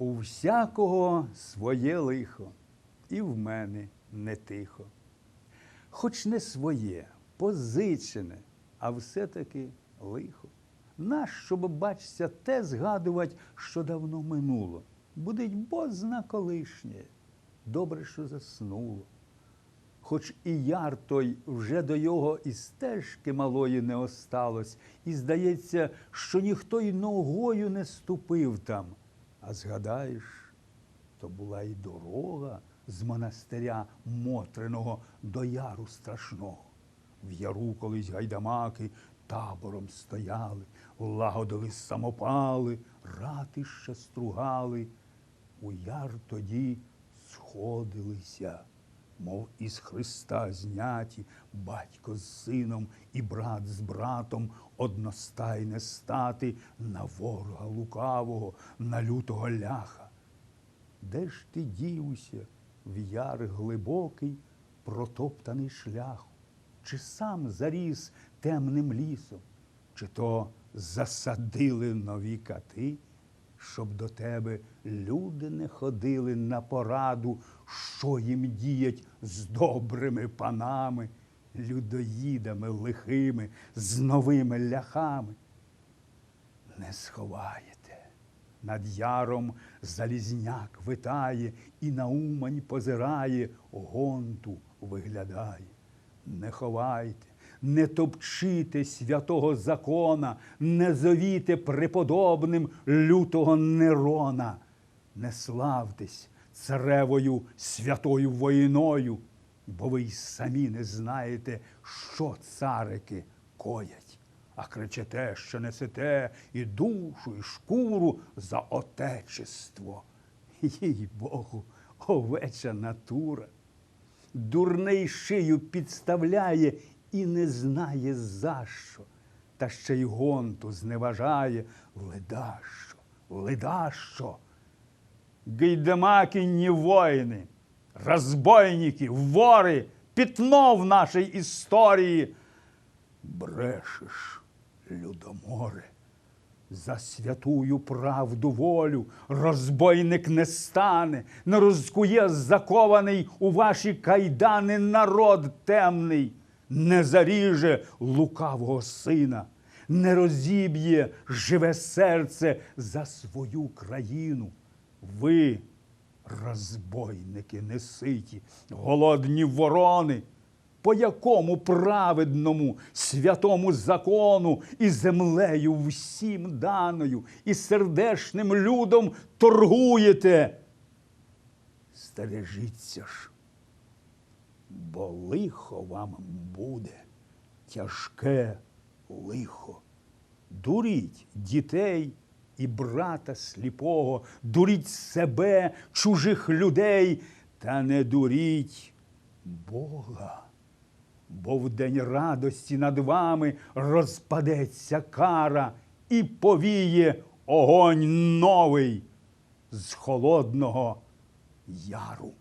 У всякого своє лихо, і в мене не тихо. Хоч не своє, позичене, а все-таки лихо. Нащо б, бачся, те згадувати, що давно минуло. Будить бозна колишнє, добре, що заснуло. Хоч і яр той вже до його і стежки малої не осталось, і здається, що ніхто й ногою не ступив там. А згадаєш, то була й дорога з монастиря Мотриного до яру страшного. В яру колись гайдамаки табором стояли, лагодили самопали, ратище стругали. У яр тоді сходилися, мов із Христа зняті, батько з сином і брат з братом одностайне стати на ворога лукавого, на лютого ляха. Де ж ти дівся в яр глибокий, протоптаний шлях? Чи сам заріс темним лісом, чи то засадили нові кати, щоб до тебе люди не ходили на пораду, що їм діять з добрими панами, людоїдами лихими, з новими ляхами? не сховаєте. Над яром залізняк витає і на умань позирає, гонту виглядає. Не ховайте, не топчите святого закона, не зовіте преподобним лютого Нерона, не славтесь царевою святою воїною, бо ви й самі не знаєте, що царики коять а кричите, що несете і душу, і шкуру за отечество. Їй Богу, овеча натура. Дурний шию підставляє і не знає за що, та ще й гонту зневажає ледащо, ледащо. Гейдемакінні воїни, розбойники, вори, пітно в нашій історії. Брешеш, людоморе, за святую правду волю розбойник не стане, не розкує закований у ваші кайдани народ темний, не заріже лукавого сина, не розіб'є живе серце за свою країну. Ви, розбойники неситі, голодні ворони, по якому праведному святому закону і землею всім даною, і сердешним людом торгуєте. Стережіться ж, бо лихо вам буде, тяжке лихо. Дуріть дітей і брата сліпого, дуріть себе, чужих людей, та не дуріть Бога. Бо в день радості над вами розпадеться кара і повіє огонь новий з холодного яру.